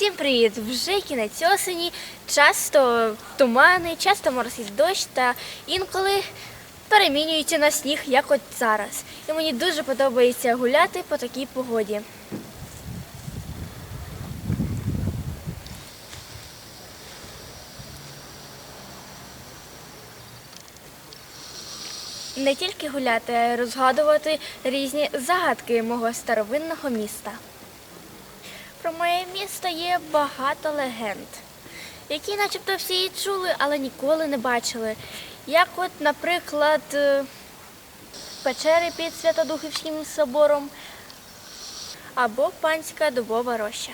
Всім привіт! Вже кінець осені, часто тумани, часто моросить дощ та інколи перемінюється на сніг, як от зараз. І мені дуже подобається гуляти по такій погоді. Не тільки гуляти, а й розгадувати різні загадки мого старовинного міста. Про моє місто є багато легенд, які начебто всі чули, але ніколи не бачили. Як от, наприклад, е, печери під Святодухівським собором або панська дубова роща.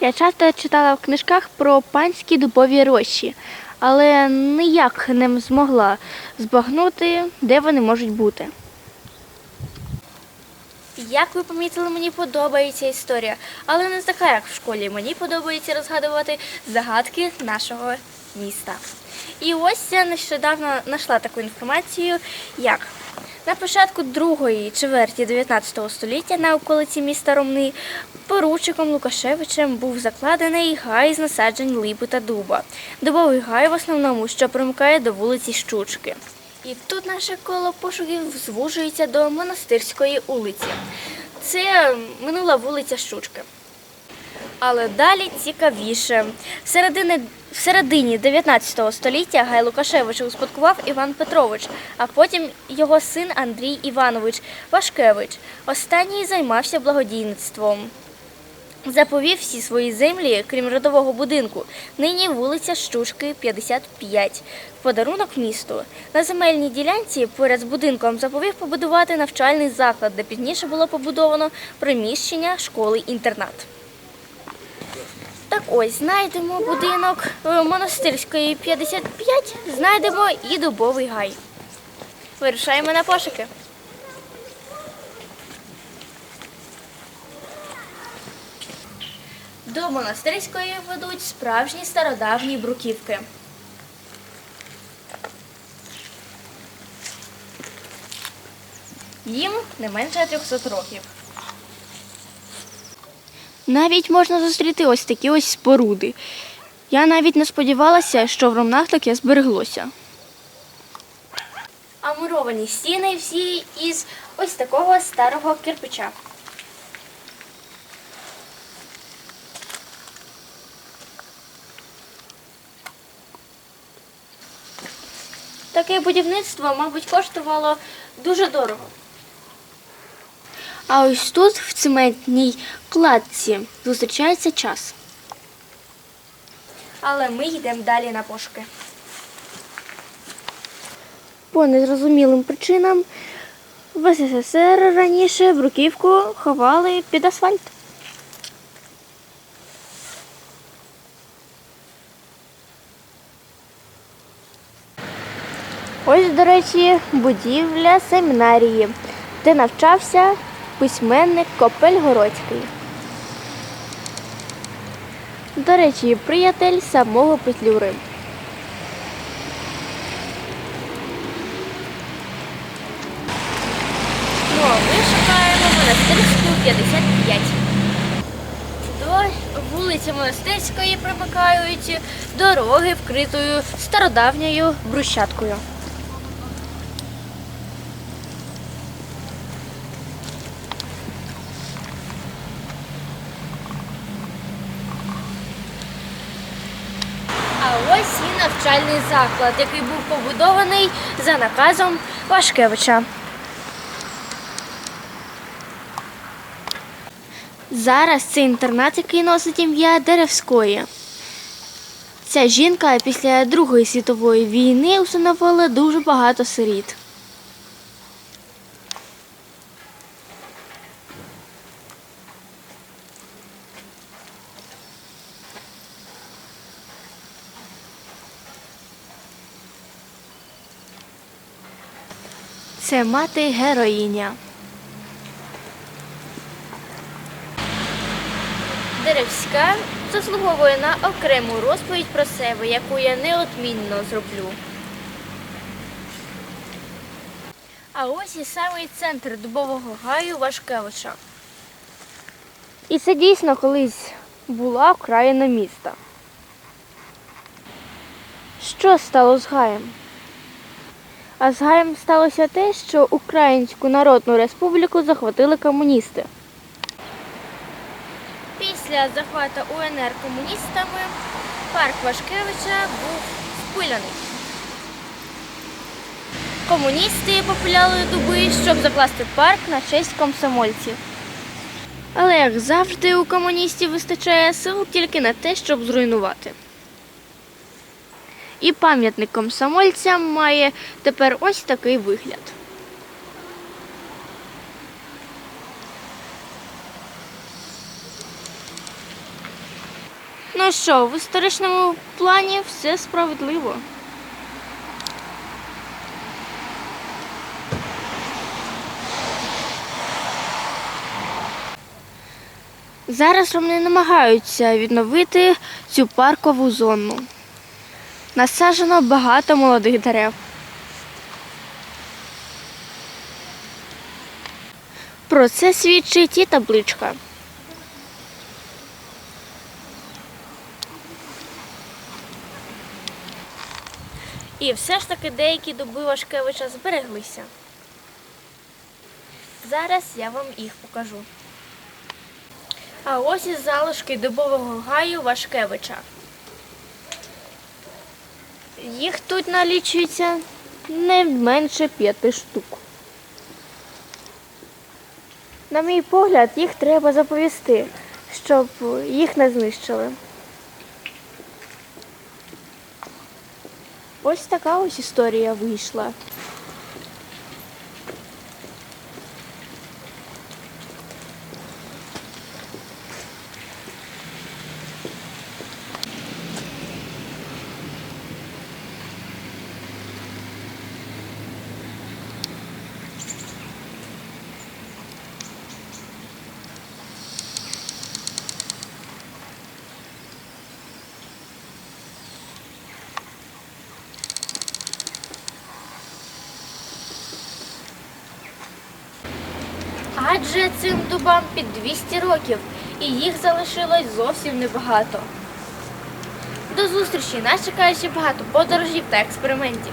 Я часто читала в книжках про панські дубові рощі, але ніяк не змогла збагнути, де вони можуть бути. Як ви помітили, мені подобається історія, але не така, як в школі. Мені подобається розгадувати загадки нашого міста. І ось я нещодавно знайшла таку інформацію, як на початку другої чверті 19 століття на околиці міста Ромни поручиком Лукашевичем був закладений гай з насаджень липи та дуба. Дубовий гай в основному, що примикає до вулиці Щучки. І тут наше коло пошуків звужується до монастирської вулиці. Це минула вулиця Щучки. Але далі цікавіше. В середині, в середині 19 століття Гай Лукашевича успадкував Іван Петрович, а потім його син Андрій Іванович Вашкевич. Останній займався благодійництвом. Заповів всі свої землі, крім родового будинку. Нині вулиця Щучки, 55. В подарунок місту. На земельній ділянці поряд з будинком заповів побудувати навчальний заклад, де пізніше було побудовано приміщення школи-інтернат. Так ось, знайдемо будинок е, монастирської 55, знайдемо і дубовий гай. Вирушаємо на пошуки. До монастирської ведуть справжні стародавні бруківки. Їм не менше 300 років. Навіть можна зустріти ось такі ось споруди. Я навіть не сподівалася, що в Ромнах таке збереглося. А муровані стіни всі із ось такого старого кирпича. Таке будівництво, мабуть, коштувало дуже дорого. А ось тут, в цементній кладці, зустрічається час. Але ми йдемо далі на пошуки. По незрозумілим причинам в СССР раніше бруківку ховали під асфальт. Ось, до речі, будівля семінарії, де навчався письменник Копель-Городський. До речі, приятель самого Петлюри. Ну, а ми шукаємо монастирську 55. До вулиці монастирської примикають дороги, вкритою стародавньою брусчаткою. А ось і навчальний заклад, який був побудований за наказом Вашкевича. Зараз це інтернат, який носить ім'я Деревської. Ця жінка після Другої світової війни усиновила дуже багато сиріт. Це мати героїня. Деревська заслуговує на окрему розповідь про себе, яку я неодмінно зроблю. А ось і самий центр дубового гаю Вашкевича. І це дійсно колись була окраїна міста. Що стало з Гаєм? А з сталося те, що Українську Народну Республіку захватили комуністи. Після захвату УНР комуністами парк Вашкевича був спиляний. Комуністи попиляли дуби, щоб закласти парк на честь комсомольців. Але, як завжди, у комуністів вистачає сил тільки на те, щоб зруйнувати. І пам'ятник комсомольцям має тепер ось такий вигляд. Ну що, в історичному плані все справедливо. Зараз вони намагаються відновити цю паркову зону. Насаджено багато молодих дерев. Про це свідчить і табличка. І все ж таки деякі дуби Вашкевича збереглися. Зараз я вам їх покажу. А ось і залишки дубового гаю Вашкевича. Їх тут налічується не менше п'яти штук. На мій погляд, їх треба заповісти, щоб їх не знищили. Ось така ось історія вийшла. Адже цим дубам під 200 років, і їх залишилось зовсім небагато. До зустрічі! Нас чекає ще багато подорожів та експериментів.